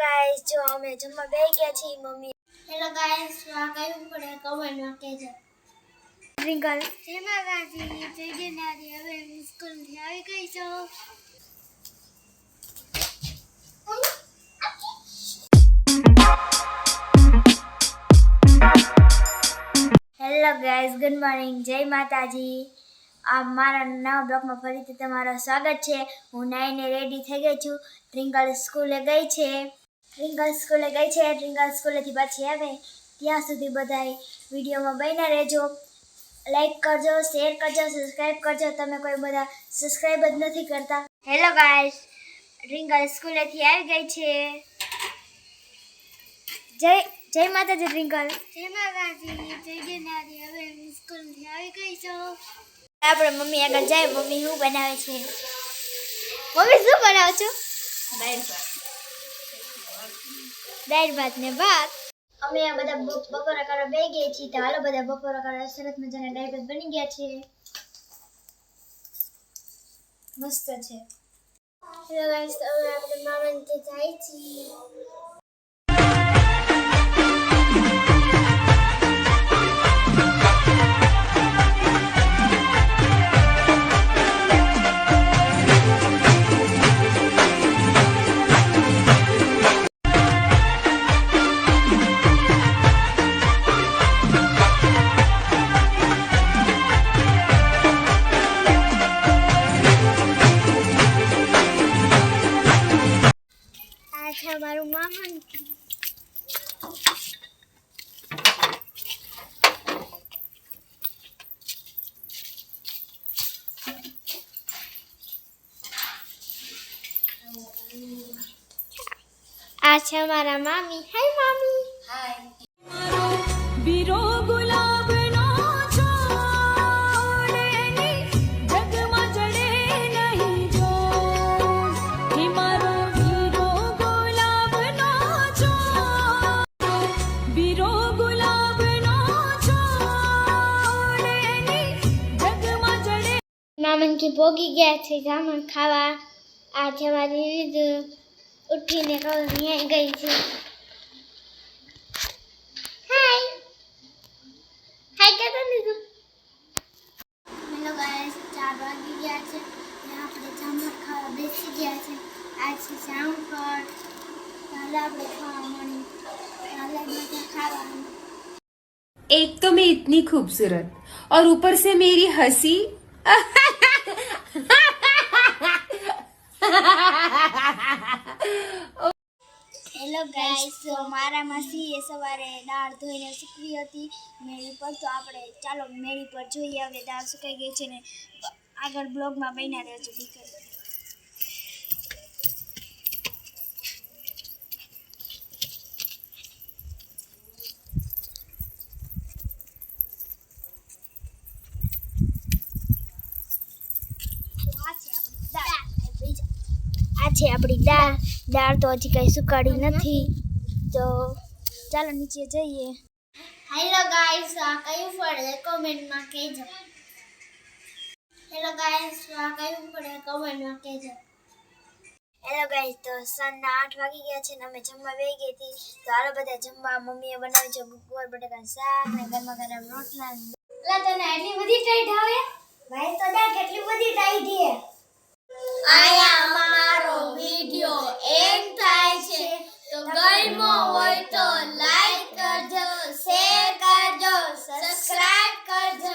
Guys જો અમે જમવા બેસી ગયા છીએ મમ્મી. હેલો ગાઈસ આ કયું પડે કમેન્ટમાં કહેજો ડ્રિંકલ જય માતાજી જય ગિરનારી હવે સ્કૂલથી આવી ગઈ છો. હેલો ગાઈસ ગુડ મોર્નિંગ જય માતાજી. આ મારા નવા બ્લોગમાં ફરીથી તમારું સ્વાગત છે. હું નાઈને રેડી થઈ ગઈ છું. ટ્રિંકલ સ્કૂલે ગઈ છે. ટ્રિંકલ સ્કૂલે ગઈ છે ડ્રિંગલ સ્કૂલેથી પાછી આવે. ત્યાં સુધી બધાય વિડીયોમાં બન્યા રહેજો. લાઈક કરજો શેર કરજો સબસ્ક્રાઈબ કરજો. તમે કોઈ બધા સબસ્ક્રાઈબ જ નથી કરતા. હેલો ગાઈસ ડ્રિંગલ સ્કૂલેથી આવી ગઈ છે. જય જય માતાજી ડ્રિંગલ જય માતાજી જય ગિરનારી. હવે સ્કૂલથી આવી ગઈ છું આપણે મમ્મી આગળ જાય મમ્મી શું બનાવે છે? મમ્મી શું બનાવો છો? દાળ ભાત ને ભાત. અમે આ બધા બપોરા કરવા બે ગયા છીએ તો હાલો બધા બપોરા કરવા સરસ મજાના દાળ ભાત બની ગયા છે. મસ્ત છે. હેલો ગાઈસ હવે આપણે મામાને જાય છીએ. મારું મામા આ છે મારા મામી. હાય મામી. વીરો મામન की ભોગી ગયા છે જામણ ખાવા આ છે મારી રીત ઉઠીને કહું અહીંયા ગઈ છે હાય હાય કહેતો લીધું હેલો ગાઈસ ચાર વાગી ગયા છે ને આપણે જામણ ખાવા બેસી ગયા છે આ છે જામણ ફળ ચાલો આપણે ખાવા મળી ચાલે બધા ખાવાનું एक तो मैं इतनी खूबसूरत और ऊपर से मेरी हंसी હેલો ગાઈસ મારા માસી એ સવારે દાળ ધોઈને સૂકવી હતી. મેળી પર તો આપણે, ચાલો, મેળી પર જોઈએ હવે દાળ સુકાઈ ગઈ છે ને આગળ બ્લોગમાં બન્યા રહેજો દીકરી આ છે આપણી દાળ. દાળ તો હજી કઈ સુકાડી નથી. તો ચાલો નીચે જઈએ. હેલો ગાઈસ આ કયું ફળ કોમેન્ટમાં કહેજો. હેલો ગાઈસ આ કયું ફળ કોમેન્ટમાં કહેજો. હેલો ગાઈસ તો સાંજના આઠ વાગી ગયા છે ને અમે જમવા બેસી ગઈ હતી. તો હાલો બધા જમવા મમ્મીએ બનાવ્યું છે ગુવાર બટાકાનું શાક ને ગરમા ગરમ રોટલા એટલે તને એટલી બધી ટાઈટ આવે? ભાઈ તો દા કેટલી બધી ટાઈટ છે. આયા અમારો હોય